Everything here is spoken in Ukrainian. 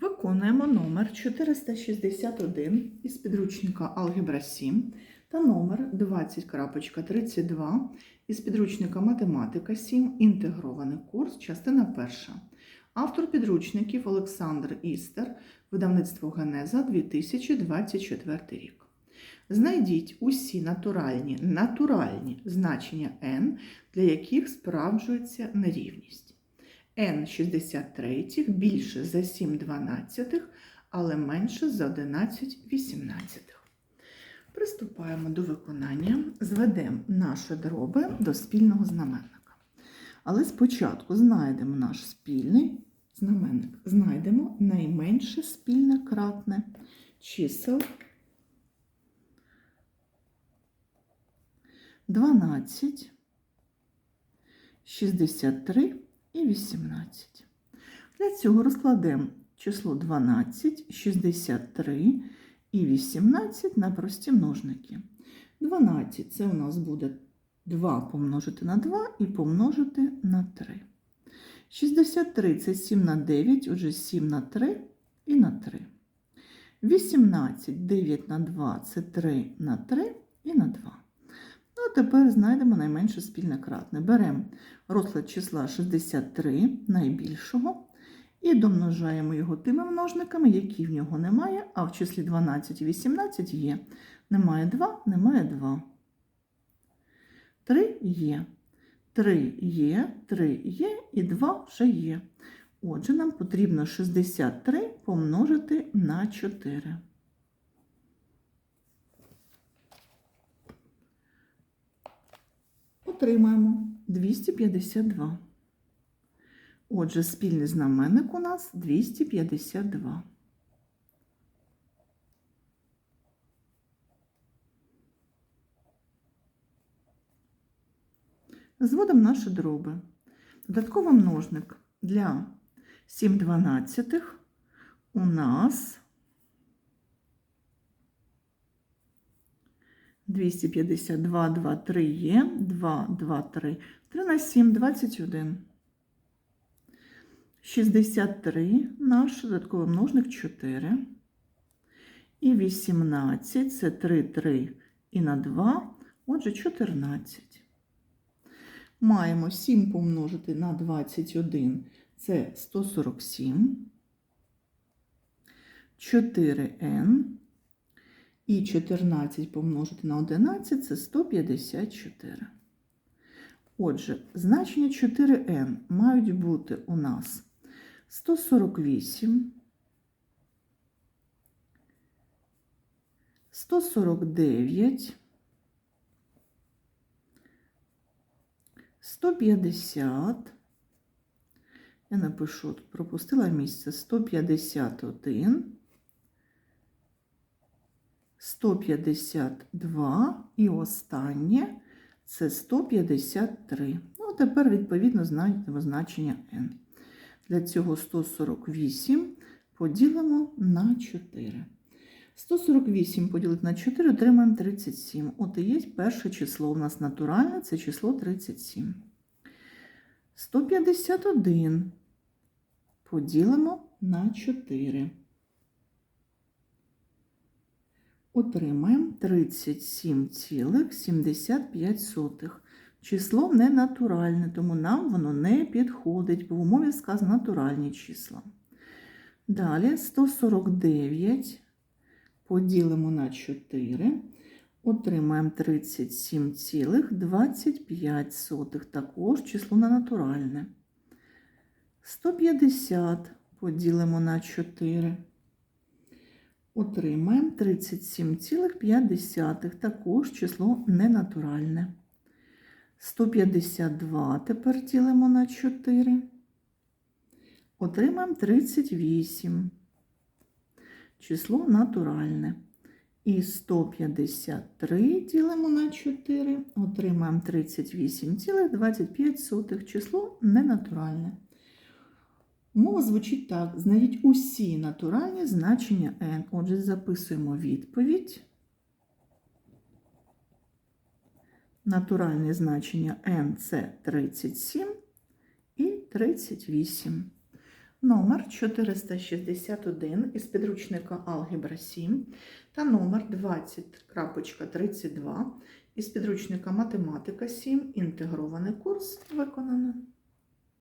Виконуємо номер 461 із підручника Алгебра 7 та номер 20.32 із підручника Математика 7. Інтегрований курс, частина перша. Автор підручників Олександр Істер, видавництво Генеза 2024 рік. Знайдіть усі натуральні, натуральні значення n, для яких справджується нерівність n 63 більше за 7 дванадцятих, але менше за 11 вісімнадцятих. Приступаємо до виконання, зведемо наші дроби до спільного знаменника. Але спочатку знайдемо наш спільний знаменник. Знайдемо найменше спільне кратне чисел 12, 63 і 18. Для цього розкладемо число 12, 63 і 18 на прості множники. 12 це у нас буде 2 помножити на 2 і помножити на 3. 63 це 7 на 9, отже 7 на 3 і на 3. 18, 9 на 2 це 3 на 3 і на 2. А тепер знайдемо найменше спільне кратне. Беремо розклад числа 63 найбільшого і домножаємо його тими множниками, які в нього немає, а в числі 12 і 18 є. Немає 2, немає 2. 3 є. 3 є, 3 є і 2 вже є. Отже, нам потрібно 63 помножити на 4. Отримаємо 252. Отже, спільний знаменник у нас 252. Зводимо наші дроби. Додатковий множник для 7 дванадцятих у нас 252, 2, 3 є, 2, 2, 3, 3 на 7, 21. 63 наш додатковий множник 4. І 18 це 3, 3 і на 2, отже 14. Маємо 7 помножити на 21, це 147. 4n. І 14 помножити на 11 це 154. Отже, значення 4n мають бути у нас 148, 149, 150. Я напишу, пропустила місце 151. 152 і останнє це 153. Ну, тепер, відповідно, знайдемо значення n. Для цього 148 поділимо на 4. 148 поділити на 4 отримаємо 37. От і є перше число у нас натуральне, це число 37. 151 поділимо на 4. Отримаємо 37,75. Число не натуральне, тому нам воно не підходить, бо в умові сказано натуральні числа. Далі 149 поділимо на 4. Отримаємо 37,25. Також число не натуральне. 150 поділимо на 4. Отримаємо 37,5, також число ненатуральне. 152 тепер ділимо на 4. Отримаємо 38. Число натуральне. І 153 ділимо на 4, отримаємо 38,25, число ненатуральне. Мова звучить так: знайдіть усі натуральні значення n. Отже, записуємо відповідь. Натуральні значення n це 37 і 38. номер 461 із підручника Алгебра 7 та номер 20.32 із підручника Математика 7. Інтегрований курс виконано.